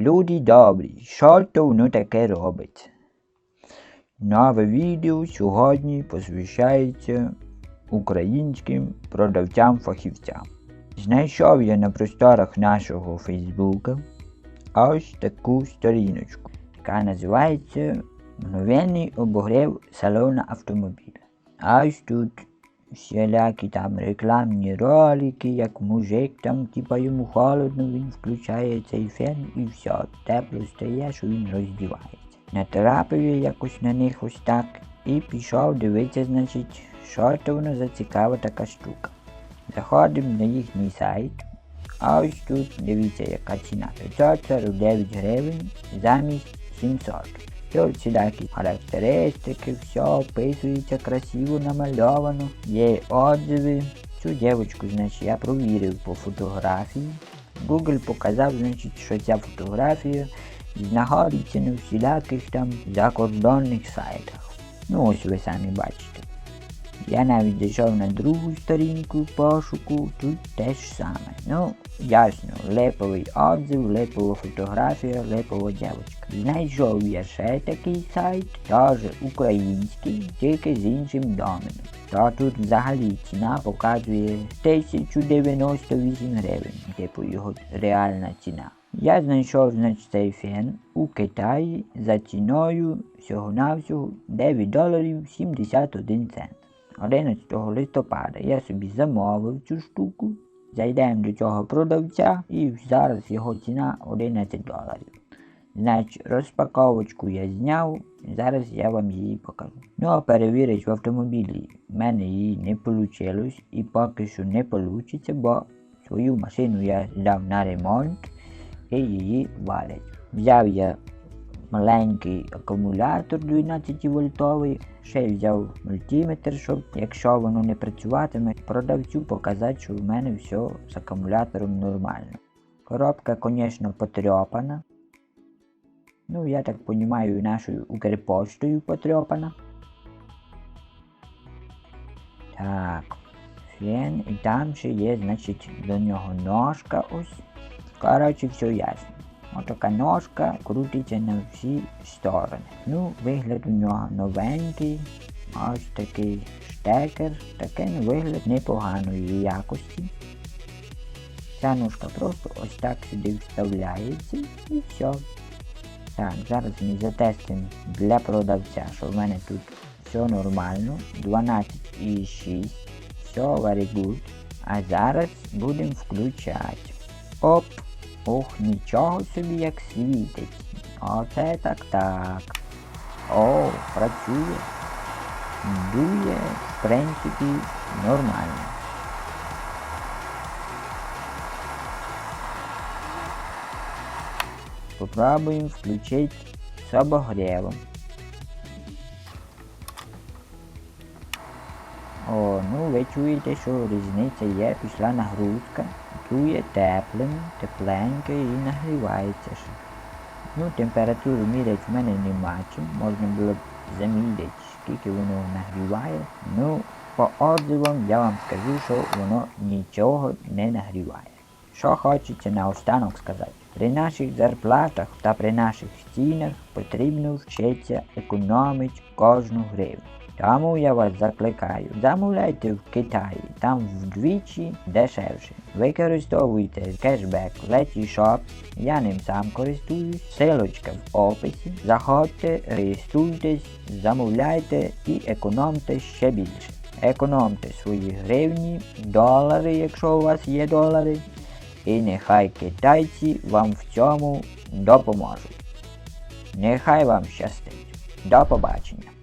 Люди добрі, що то воно таке робить? Нове відео сьогодні посвящається українським продавцям-фахівцям. Знайшов я на просторах нашого Фейсбука ось таку сторіночку, яка називається Мгновенний обогрів салона автомобіля. А ось тут всілякі там рекламні ролики, як мужик там, типа йому холодно, він включає цей фен і все, тепло стає, що він роздівається. Натрапив я якось на них ось так і пішов дивитися, значить, що то воно за цікава така штука. Заходимо на їхній сайт, а ось тут дивіться, яка ціна. 549 гривень замість 700. Тут всілякі характеристики, все описується красиво намальовано. Є отзиви. Цю дівчинку, значить, я провірив по фотографії. Google показав, значить, що ця фотографія знаходиться на всіляких там закордонних сайтах. Ну ось ви самі бачите. Я навіть зайшов на другу сторінку пошуку, тут те ж саме. Ну, ясно, липовий отзив, липова фотографія, липова дівчинка. Знайшов я ще такий сайт, теж український, тільки з іншим доменом. То тут взагалі ціна показує 1098 гривень, типу його реальна ціна. Я знайшов значить, цей фен у Китаї за ціною всього-навсього 9 доларів 71 цент. 11 листопада я собі замовив цю штуку. Зайдемо до цього продавця і зараз його ціна 11 доларів. Значить, розпаковочку я зняв, зараз я вам її покажу. Ну а перевірити в автомобілі в мене її не вийшло і поки що не вийде, бо свою машину я здав на ремонт і її валять. Взяв я маленький акумулятор 12 вольтовий, ще й взяв мультиметр, щоб якщо воно не працюватиме, продавцю показати, що в мене все з акумулятором нормально. Коробка, звісно, потрьопана. Ну, я так розумію, нашою Укрпоштою потрьопана. Так, фен, і там ще є, значить, до нього ножка ось. Коротше, все ясно. Отака ножка крутиться на всі сторони. Ну, вигляд у нього новенький. Ось такий штекер. Такий ну, вигляд непоганої якості. Ця ножка просто ось так сюди вставляється і все. Так, зараз ми затестимо для продавця, що в мене тут все нормально. 12,6. Все very good. А зараз будемо включати. Оп! Ох, нічого собі як світить. Оце так так. О, працює. Дує, в принципі, нормально. Попробуємо включити з обогревом. О, ну ви чуєте, що різниця є, пішла нагрузка. Дує теплим, тепленько і нагрівається ще. Ну, температуру міряти в мене нема чим, можна було б заміряти, скільки воно нагріває. Ну, по отзивам я вам скажу, що воно нічого не нагріває. Що хочеться наостанок сказати. При наших зарплатах та при наших стінах потрібно вчитися економити кожну гривню. Тому я вас закликаю, замовляйте в Китаї, там вдвічі дешевше. Використовуйте кешбек Letysshop, я ним сам користуюсь, силочка в описі. Заходьте, реєструйтесь, замовляйте і економте ще більше. Економте свої гривні, долари, якщо у вас є долари. І нехай китайці вам в цьому допоможуть. Нехай вам щастить. До побачення!